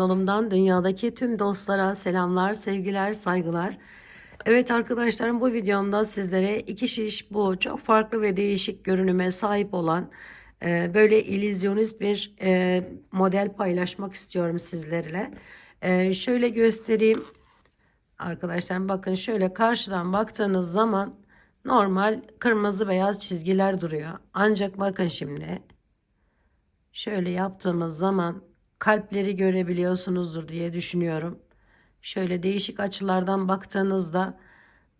kanalımdan dünyadaki tüm dostlara selamlar, sevgiler, saygılar. Evet arkadaşlarım bu videomda sizlere iki şiş bu çok farklı ve değişik görünüme sahip olan e, böyle illüzyonist bir e, model paylaşmak istiyorum sizlerle. E, şöyle göstereyim. Arkadaşlar bakın şöyle karşıdan baktığınız zaman normal kırmızı beyaz çizgiler duruyor. Ancak bakın şimdi şöyle yaptığımız zaman kalpleri görebiliyorsunuzdur diye düşünüyorum. Şöyle değişik açılardan baktığınızda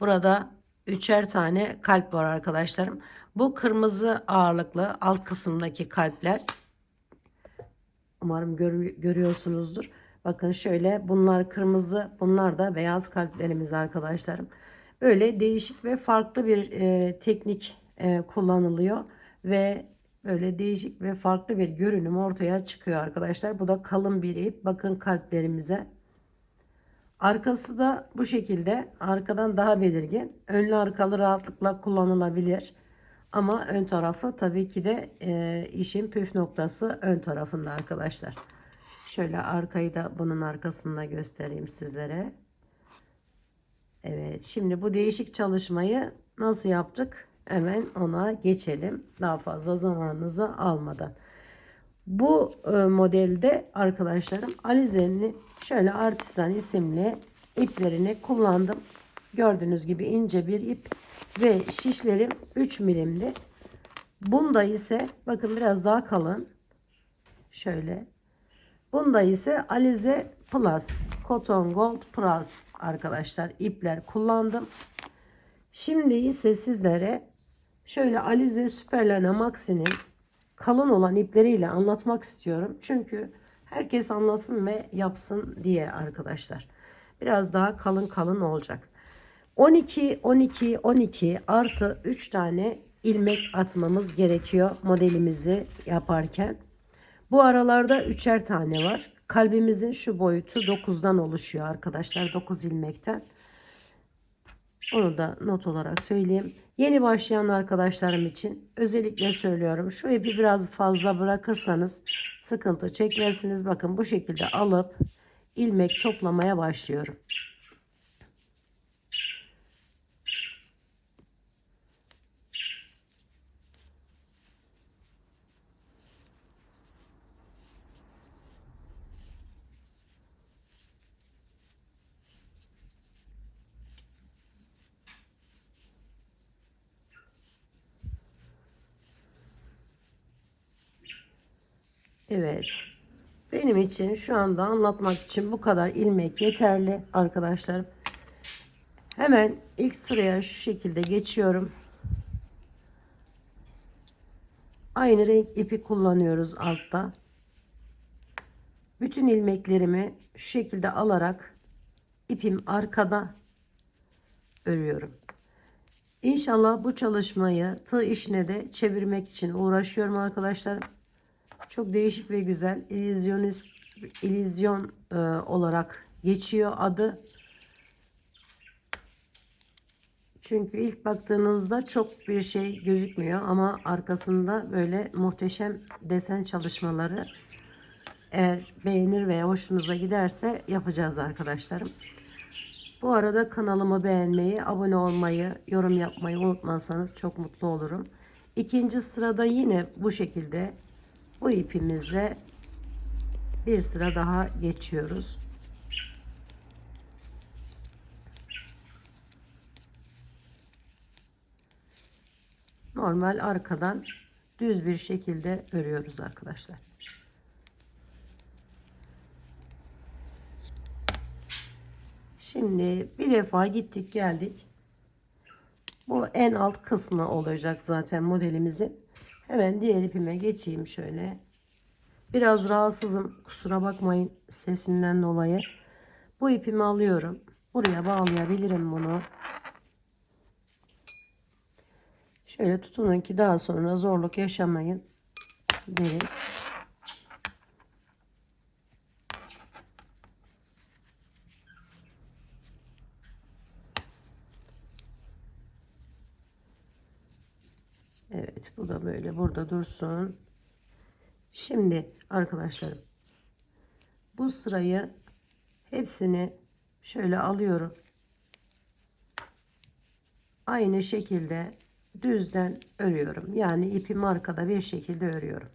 burada üçer tane kalp var arkadaşlarım. Bu kırmızı ağırlıklı alt kısımdaki kalpler. Umarım gör, görüyorsunuzdur. Bakın şöyle bunlar kırmızı bunlar da beyaz kalplerimiz arkadaşlarım. Böyle değişik ve farklı bir e, teknik e, kullanılıyor ve böyle değişik ve farklı bir görünüm ortaya çıkıyor arkadaşlar. Bu da kalın bir ip. Bakın kalplerimize. Arkası da bu şekilde. Arkadan daha belirgin. Önlü arkalı rahatlıkla kullanılabilir. Ama ön tarafı tabii ki de e, işin püf noktası ön tarafında arkadaşlar. Şöyle arkayı da bunun arkasında göstereyim sizlere. Evet şimdi bu değişik çalışmayı nasıl yaptık? Hemen ona geçelim. Daha fazla zamanınızı almadan. Bu e, modelde arkadaşlarım Alize'nin şöyle artisan isimli iplerini kullandım. Gördüğünüz gibi ince bir ip ve şişlerim 3 milimdi. Bunda ise bakın biraz daha kalın. Şöyle. Bunda ise Alize Plus Cotton Gold Plus arkadaşlar ipler kullandım. Şimdi ise sizlere şöyle Alize Superlana Maxi'nin kalın olan ipleriyle anlatmak istiyorum. Çünkü herkes anlasın ve yapsın diye arkadaşlar. Biraz daha kalın kalın olacak. 12 12 12 artı 3 tane ilmek atmamız gerekiyor modelimizi yaparken. Bu aralarda üçer tane var. Kalbimizin şu boyutu 9'dan oluşuyor arkadaşlar. 9 ilmekten. Onu da not olarak söyleyeyim. Yeni başlayan arkadaşlarım için özellikle söylüyorum. Şu ipi biraz fazla bırakırsanız sıkıntı çekmezsiniz. Bakın bu şekilde alıp ilmek toplamaya başlıyorum. Evet. Benim için şu anda anlatmak için bu kadar ilmek yeterli arkadaşlarım. Hemen ilk sıraya şu şekilde geçiyorum. Aynı renk ipi kullanıyoruz altta. Bütün ilmeklerimi şu şekilde alarak ipim arkada örüyorum. İnşallah bu çalışmayı tığ işine de çevirmek için uğraşıyorum arkadaşlar. Çok değişik ve güzel. İllüzyonist, illüzyon e, olarak geçiyor adı. Çünkü ilk baktığınızda çok bir şey gözükmüyor ama arkasında böyle muhteşem desen çalışmaları eğer beğenir veya hoşunuza giderse yapacağız arkadaşlarım. Bu arada kanalımı beğenmeyi, abone olmayı, yorum yapmayı unutmazsanız çok mutlu olurum. İkinci sırada yine bu şekilde bu ipimizle bir sıra daha geçiyoruz. Normal arkadan düz bir şekilde örüyoruz arkadaşlar. Şimdi bir defa gittik geldik. Bu en alt kısmı olacak zaten modelimizin. Hemen diğer ipime geçeyim şöyle. Biraz rahatsızım. Kusura bakmayın sesimden dolayı. Bu ipimi alıyorum. Buraya bağlayabilirim bunu. Şöyle tutunun ki daha sonra zorluk yaşamayın derim. Bu da böyle burada dursun. Şimdi arkadaşlarım bu sırayı hepsini şöyle alıyorum. Aynı şekilde düzden örüyorum. Yani ipimi arkada bir şekilde örüyorum.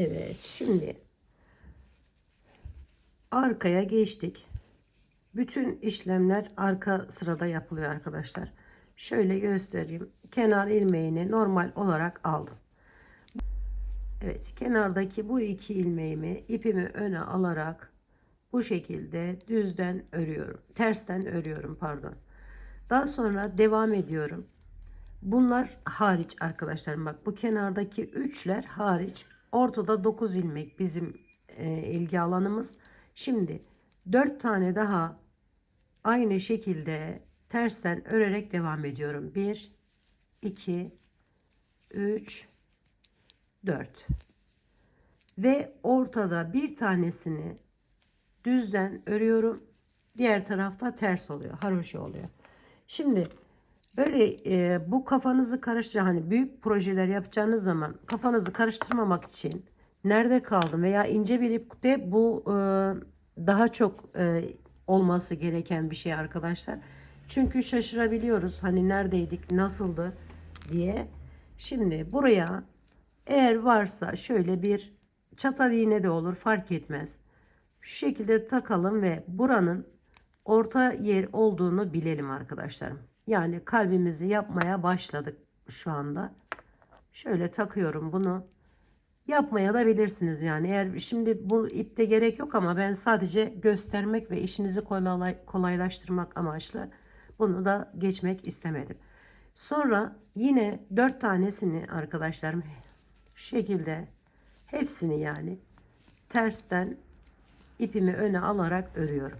Evet şimdi arkaya geçtik. Bütün işlemler arka sırada yapılıyor arkadaşlar. Şöyle göstereyim. Kenar ilmeğini normal olarak aldım. Evet kenardaki bu iki ilmeğimi ipimi öne alarak bu şekilde düzden örüyorum. Tersten örüyorum pardon. Daha sonra devam ediyorum. Bunlar hariç arkadaşlarım bak bu kenardaki üçler hariç ortada 9 ilmek bizim e, ilgi alanımız. Şimdi 4 tane daha aynı şekilde tersten örerek devam ediyorum. 1 2 3 4 ve ortada bir tanesini düzden örüyorum. Diğer tarafta ters oluyor. Haroşa oluyor. Şimdi böyle e, bu kafanızı karıştır hani büyük projeler yapacağınız zaman kafanızı karıştırmamak için nerede kaldım veya ince bir ipte bu e, daha çok e, olması gereken bir şey arkadaşlar. Çünkü şaşırabiliyoruz hani neredeydik nasıldı diye. Şimdi buraya eğer varsa şöyle bir çatal iğne de olur fark etmez. Şu şekilde takalım ve buranın orta yer olduğunu bilelim arkadaşlarım. Yani kalbimizi yapmaya başladık şu anda. Şöyle takıyorum bunu. Yapmaya da bilirsiniz yani. Eğer şimdi bu ipte gerek yok ama ben sadece göstermek ve işinizi kolay, kolaylaştırmak amaçlı bunu da geçmek istemedim. Sonra yine dört tanesini arkadaşlarım şekilde hepsini yani tersten ipimi öne alarak örüyorum.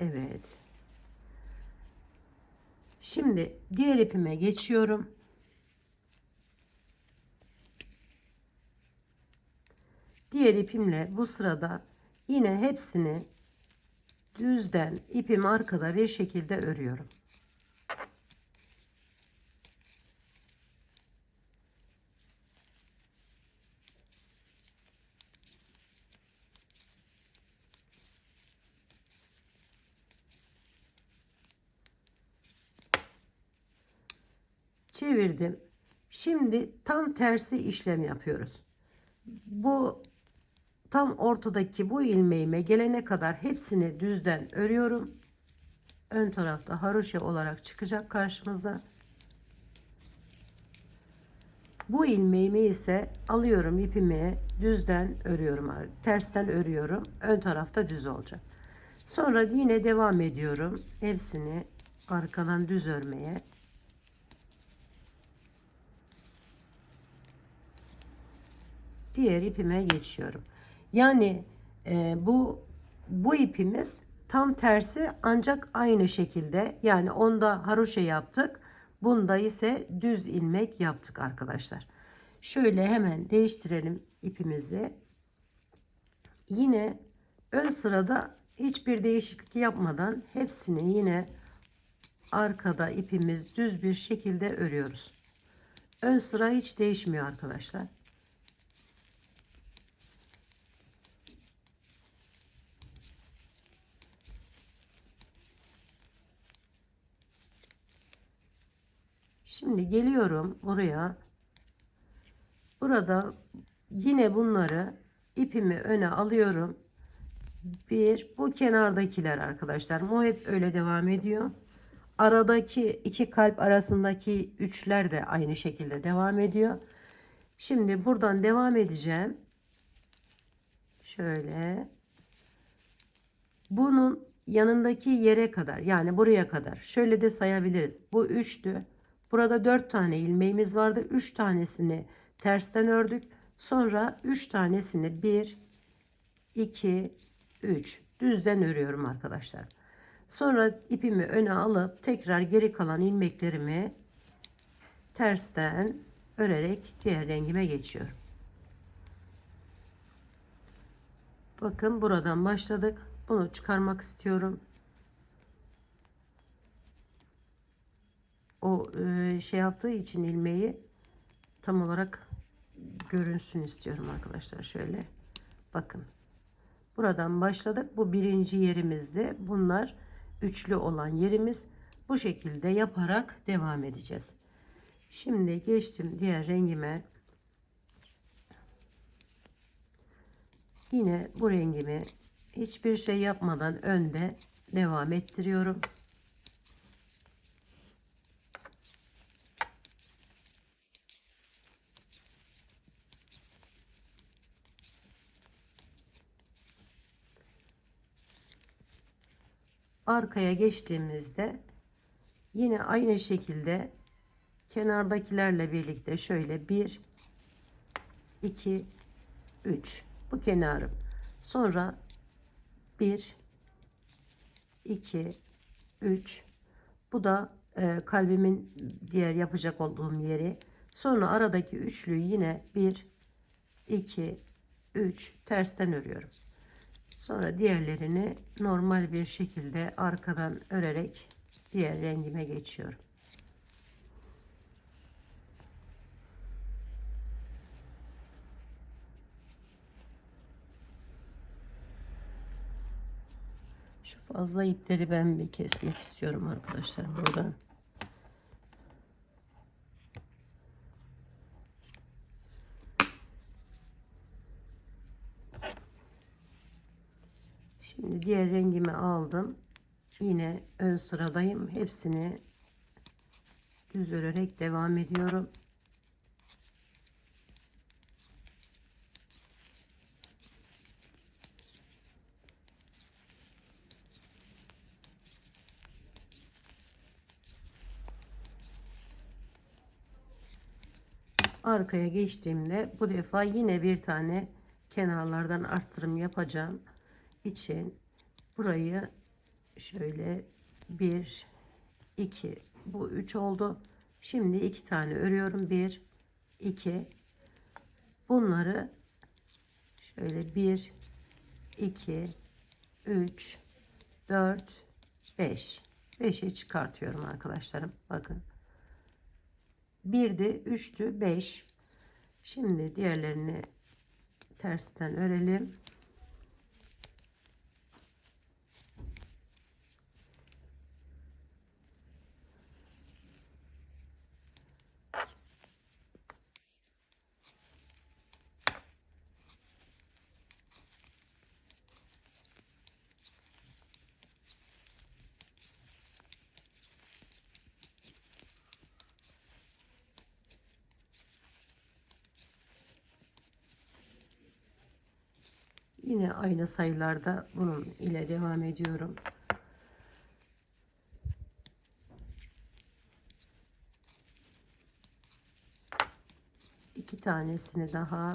Evet. Şimdi diğer ipime geçiyorum. Diğer ipimle bu sırada yine hepsini düzden ipim arkada bir şekilde örüyorum. Çevirdim. Şimdi tam tersi işlem yapıyoruz. Bu tam ortadaki bu ilmeğime gelene kadar hepsini düzden örüyorum. Ön tarafta haroşa olarak çıkacak karşımıza. Bu ilmeğimi ise alıyorum ipimi düzden örüyorum. Tersten örüyorum. Ön tarafta düz olacak. Sonra yine devam ediyorum. Hepsini arkadan düz örmeye. Diğer ipime geçiyorum. Yani e, bu bu ipimiz tam tersi ancak aynı şekilde yani onda haroşa yaptık. Bunda ise düz ilmek yaptık arkadaşlar. Şöyle hemen değiştirelim ipimizi. Yine ön sırada hiçbir değişiklik yapmadan hepsini yine arkada ipimiz düz bir şekilde örüyoruz. Ön sıra hiç değişmiyor arkadaşlar. Şimdi geliyorum buraya. Burada yine bunları ipimi öne alıyorum. Bir bu kenardakiler arkadaşlar. Bu hep öyle devam ediyor. Aradaki iki kalp arasındaki üçler de aynı şekilde devam ediyor. Şimdi buradan devam edeceğim. Şöyle. Bunun yanındaki yere kadar yani buraya kadar şöyle de sayabiliriz. Bu üçtü. Burada 4 tane ilmeğimiz vardı. 3 tanesini tersten ördük. Sonra 3 tanesini 1 2 3 düzden örüyorum arkadaşlar. Sonra ipimi öne alıp tekrar geri kalan ilmeklerimi tersten örerek diğer rengime geçiyorum. Bakın buradan başladık. Bunu çıkarmak istiyorum. O e, şey yaptığı için ilmeği tam olarak görünsün istiyorum arkadaşlar. Şöyle bakın. Buradan başladık. Bu birinci yerimizde. Bunlar üçlü olan yerimiz. Bu şekilde yaparak devam edeceğiz. Şimdi geçtim diğer rengime. Yine bu rengimi hiçbir şey yapmadan önde devam ettiriyorum. Arkaya geçtiğimizde yine aynı şekilde kenardakilerle birlikte şöyle 1 2 3 bu kenarım. Sonra 1 2 3 bu da e, kalbimin diğer yapacak olduğum yeri. Sonra aradaki üçlüyü yine 1 2 3 tersten örüyorum. Sonra diğerlerini normal bir şekilde arkadan örerek diğer rengime geçiyorum. Şu fazla ipleri ben bir kesmek istiyorum arkadaşlar buradan. Şimdi diğer rengimi aldım. Yine ön sıradayım. Hepsini düz örerek devam ediyorum. Arkaya geçtiğimde bu defa yine bir tane kenarlardan arttırım yapacağım için burayı şöyle bir iki bu üç oldu. Şimdi iki tane örüyorum. Bir iki. Bunları şöyle bir iki üç dört beş. Beşe çıkartıyorum arkadaşlarım. Bakın. Bir de üçtü beş. Şimdi diğerlerini tersten örelim Yine aynı sayılarda bunun ile devam ediyorum. İki tanesini daha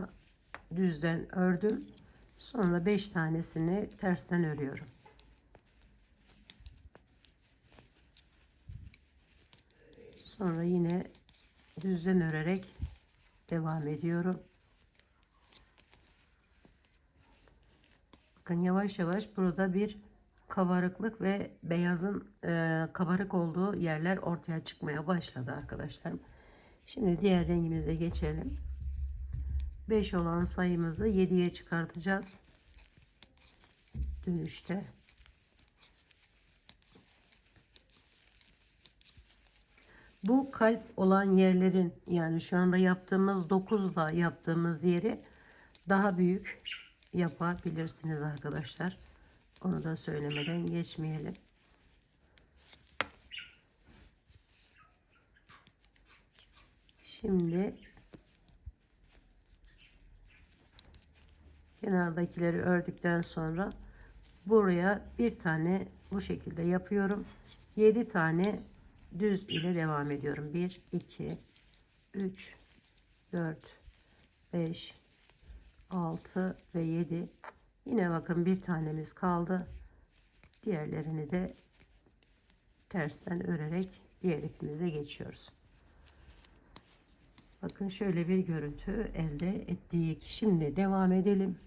düzden ördüm. Sonra beş tanesini tersten örüyorum. Sonra yine düzden örerek devam ediyorum. Bakın yavaş yavaş burada bir kabarıklık ve beyazın e, kabarık olduğu yerler ortaya çıkmaya başladı arkadaşlar. Şimdi diğer rengimize geçelim. 5 olan sayımızı 7'ye çıkartacağız. Dönüşte. Bu kalp olan yerlerin yani şu anda yaptığımız 9'la yaptığımız yeri daha büyük yapabilirsiniz arkadaşlar. Onu da söylemeden geçmeyelim. Şimdi kenardakileri ördükten sonra buraya bir tane bu şekilde yapıyorum. 7 tane düz ile devam ediyorum. 1 2 3 4 5 6 ve 7 yine bakın bir tanemiz kaldı diğerlerini de tersten örerek diğer ipimize geçiyoruz. Bakın şöyle bir görüntü elde ettik. Şimdi devam edelim.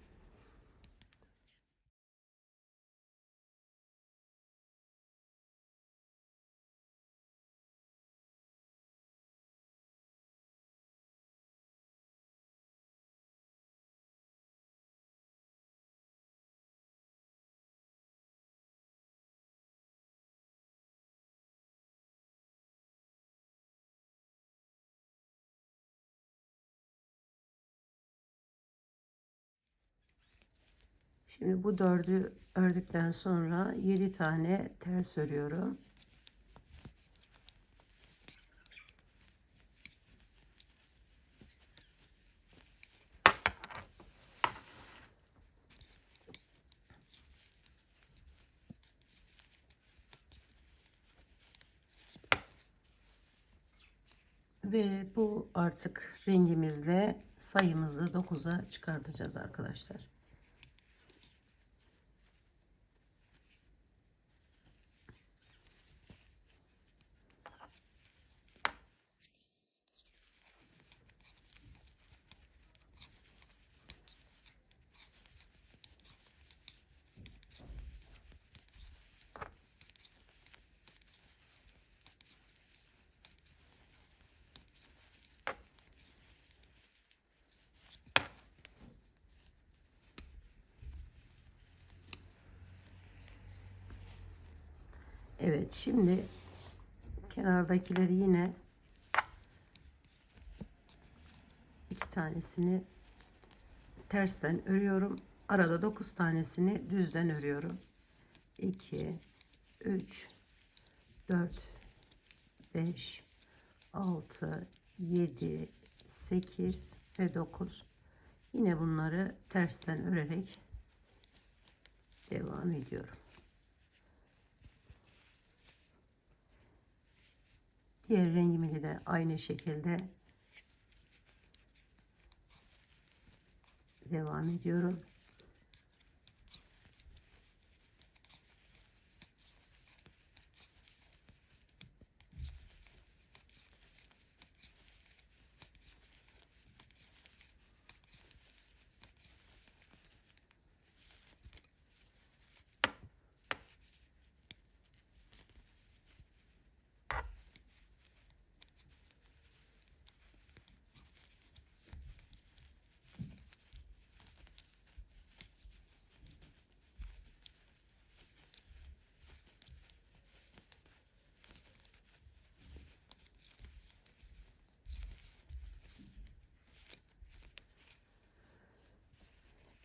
Şimdi bu dördü ördükten sonra 7 tane ters örüyorum. Ve bu artık rengimizle sayımızı 9'a çıkartacağız arkadaşlar. Evet şimdi kenardakileri yine iki tanesini tersten örüyorum. Arada 9 tanesini düzden örüyorum. 2 3 4 5 6 7 8 ve 9 yine bunları tersten örerek devam ediyorum. Diğer rengimi de aynı şekilde devam ediyorum.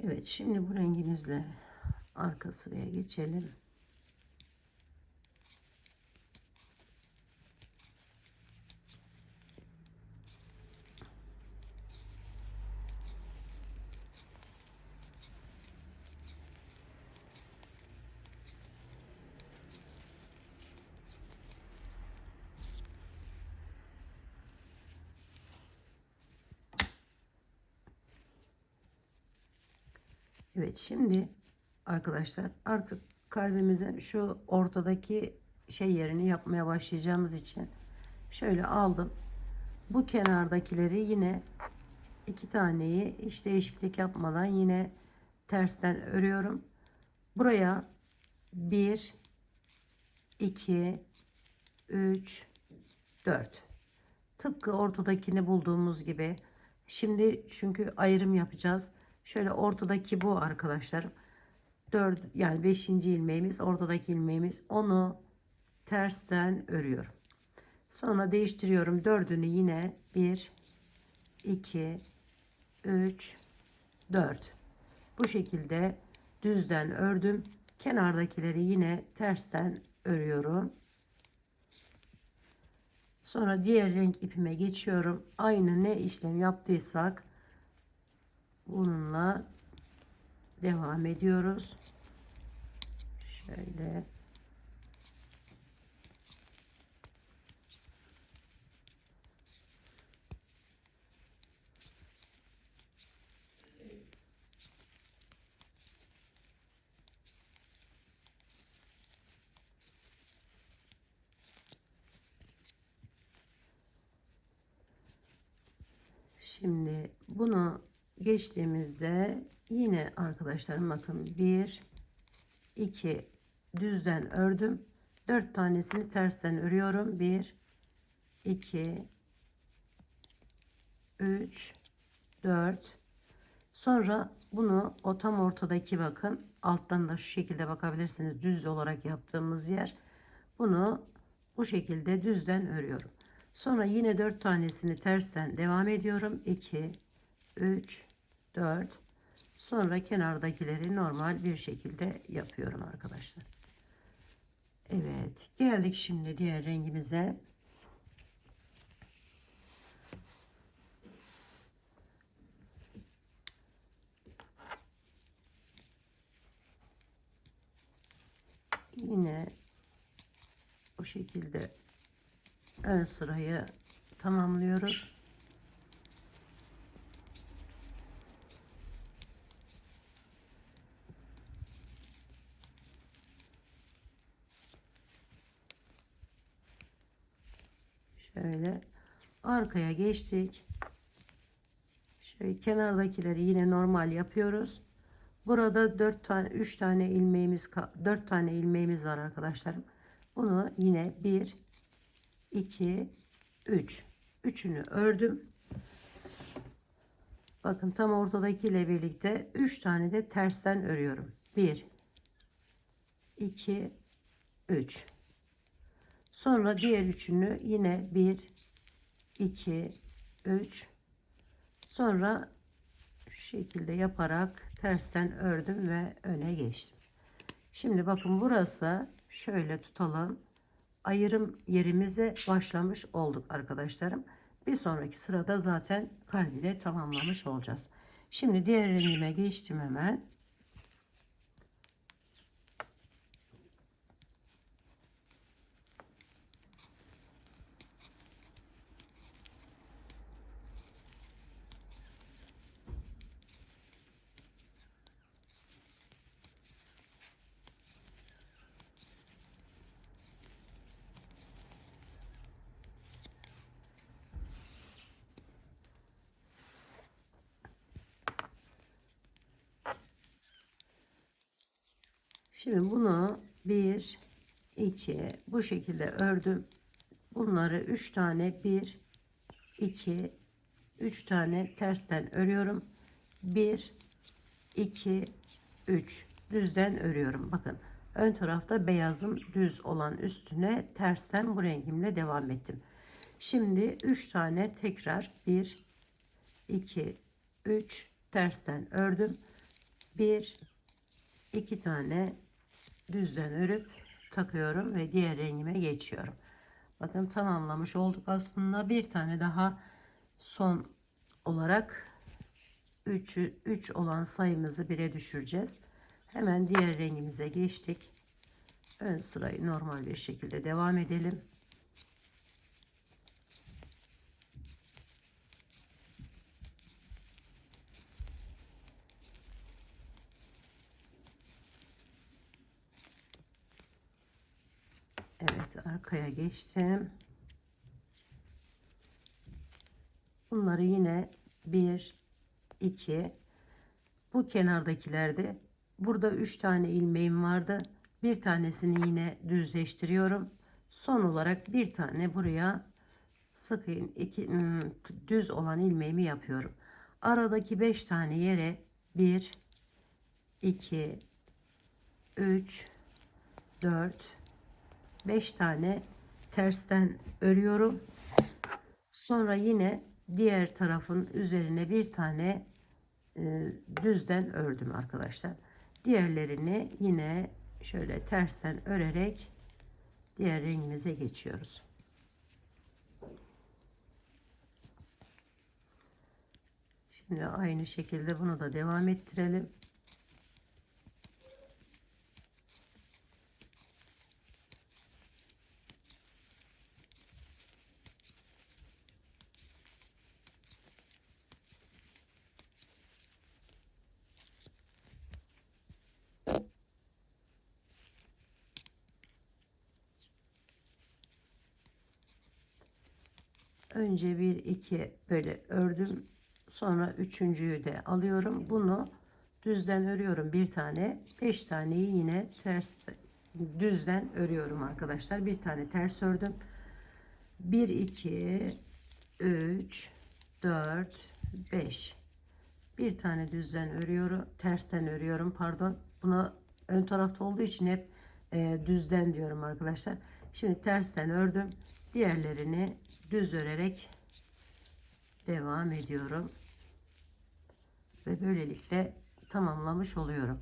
Evet şimdi bu rengimizle arka sıraya geçelim. Evet şimdi arkadaşlar artık kalbimizin şu ortadaki şey yerini yapmaya başlayacağımız için şöyle aldım. Bu kenardakileri yine iki taneyi hiç değişiklik yapmadan yine tersten örüyorum. Buraya 1 2 3 4 tıpkı ortadakini bulduğumuz gibi şimdi çünkü ayrım yapacağız Şöyle ortadaki bu arkadaşlar. 4 yani 5. ilmeğimiz ortadaki ilmeğimiz onu tersten örüyorum. Sonra değiştiriyorum. Dördünü yine 1 2 3 4 bu şekilde düzden ördüm. Kenardakileri yine tersten örüyorum. Sonra diğer renk ipime geçiyorum. Aynı ne işlem yaptıysak bununla devam ediyoruz. Şöyle Şimdi bunu geçtiğimizde yine arkadaşlarım bakın 1 2 düzden ördüm. 4 tanesini tersten örüyorum. 1 2 3 4 Sonra bunu o tam ortadaki bakın alttan da şu şekilde bakabilirsiniz düz olarak yaptığımız yer. Bunu bu şekilde düzden örüyorum. Sonra yine 4 tanesini tersten devam ediyorum. 2 3 4 Sonra kenardakileri normal bir şekilde yapıyorum arkadaşlar. Evet geldik şimdi diğer rengimize. Yine bu şekilde ön sırayı tamamlıyoruz. Şöyle arkaya geçtik. Şöyle kenardakileri yine normal yapıyoruz. Burada 4 tane 3 tane ilmeğimiz 4 tane ilmeğimiz var arkadaşlarım. Bunu yine 1 2 3 üçünü ördüm. Bakın tam ortadaki ile birlikte 3 tane de tersten örüyorum. 1 2 3 Sonra diğer üçünü yine 1 2 3 sonra şu şekilde yaparak tersten ördüm ve öne geçtim. Şimdi bakın burası şöyle tutalım. Ayırım yerimize başlamış olduk arkadaşlarım. Bir sonraki sırada zaten kalbi tamamlamış olacağız. Şimdi diğer rengime geçtim hemen. Şimdi bunu 1 2 bu şekilde ördüm. Bunları 3 tane 1 2 3 tane tersten örüyorum. 1 2 3 düzden örüyorum. Bakın ön tarafta beyazım düz olan üstüne tersten bu rengimle devam ettim. Şimdi 3 tane tekrar 1 2 3 tersten ördüm. 1 2 tane düzden örüp takıyorum ve diğer rengime geçiyorum. Bakın tamamlamış olduk aslında. Bir tane daha son olarak 3 3 olan sayımızı 1'e düşüreceğiz. Hemen diğer rengimize geçtik. Ön sırayı normal bir şekilde devam edelim. Evet arkaya geçtim. Bunları yine 1 2 bu kenardakilerde burada 3 tane ilmeğim vardı. Bir tanesini yine düzleştiriyorum. Son olarak bir tane buraya sık iki hmm, düz olan ilmeğimi yapıyorum. Aradaki 5 tane yere 1 2 3 4 5 tane tersten örüyorum. Sonra yine diğer tarafın üzerine bir tane e, düzden ördüm arkadaşlar. Diğerlerini yine şöyle tersten örerek diğer rengimize geçiyoruz. Şimdi aynı şekilde bunu da devam ettirelim. Önce bir iki böyle ördüm Sonra üçüncüyü de alıyorum. Bunu düzden örüyorum bir tane. Beş taneyi yine ters düzden örüyorum arkadaşlar. Bir tane ters ördüm. 1 2 3 4 5 bir tane düzden örüyorum tersten örüyorum pardon buna ön tarafta olduğu için hep e, düzden diyorum arkadaşlar şimdi tersten ördüm diğerlerini düz örerek devam ediyorum. Ve böylelikle tamamlamış oluyorum.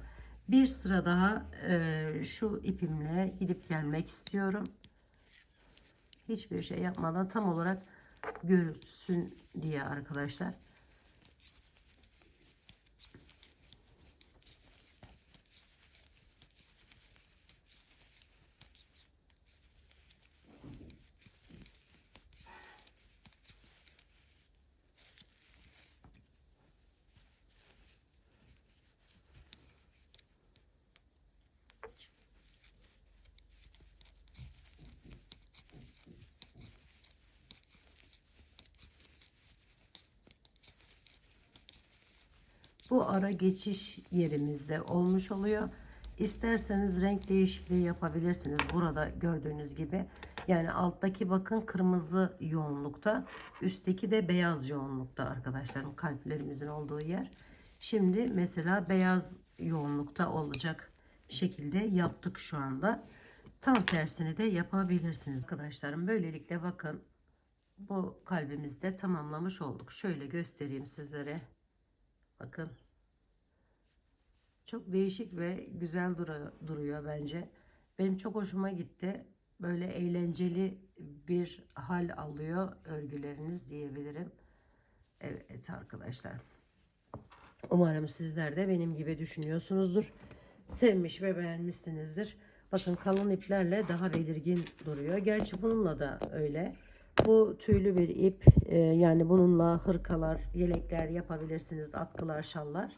Bir sıra daha e, şu ipimle gidip gelmek istiyorum. Hiçbir şey yapmadan tam olarak görülsün diye arkadaşlar. Bu ara geçiş yerimizde olmuş oluyor. İsterseniz renk değişikliği yapabilirsiniz. Burada gördüğünüz gibi. Yani alttaki bakın kırmızı yoğunlukta. Üstteki de beyaz yoğunlukta arkadaşlarım. Kalplerimizin olduğu yer. Şimdi mesela beyaz yoğunlukta olacak şekilde yaptık şu anda. Tam tersini de yapabilirsiniz arkadaşlarım. Böylelikle bakın bu kalbimizde tamamlamış olduk. Şöyle göstereyim sizlere. Bakın. Çok değişik ve güzel duru- duruyor bence. Benim çok hoşuma gitti. Böyle eğlenceli bir hal alıyor örgüleriniz diyebilirim. Evet arkadaşlar. Umarım sizler de benim gibi düşünüyorsunuzdur. Sevmiş ve beğenmişsinizdir. Bakın kalın iplerle daha belirgin duruyor. Gerçi bununla da öyle. Bu tüylü bir ip. Ee, yani bununla hırkalar, yelekler yapabilirsiniz. Atkılar, şallar.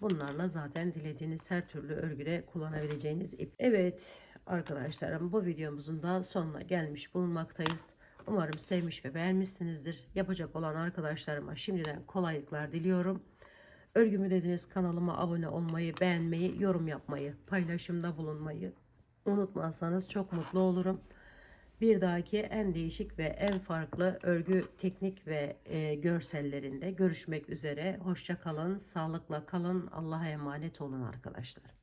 Bunlarla zaten dilediğiniz her türlü örgüde kullanabileceğiniz ip. Evet arkadaşlarım bu videomuzun da sonuna gelmiş bulunmaktayız. Umarım sevmiş ve beğenmişsinizdir. Yapacak olan arkadaşlarıma şimdiden kolaylıklar diliyorum. Örgümü dediniz kanalıma abone olmayı, beğenmeyi, yorum yapmayı, paylaşımda bulunmayı unutmazsanız çok mutlu olurum. Bir dahaki en değişik ve en farklı örgü teknik ve e, görsellerinde görüşmek üzere. Hoşça kalın, sağlıkla kalın, Allah'a emanet olun arkadaşlar.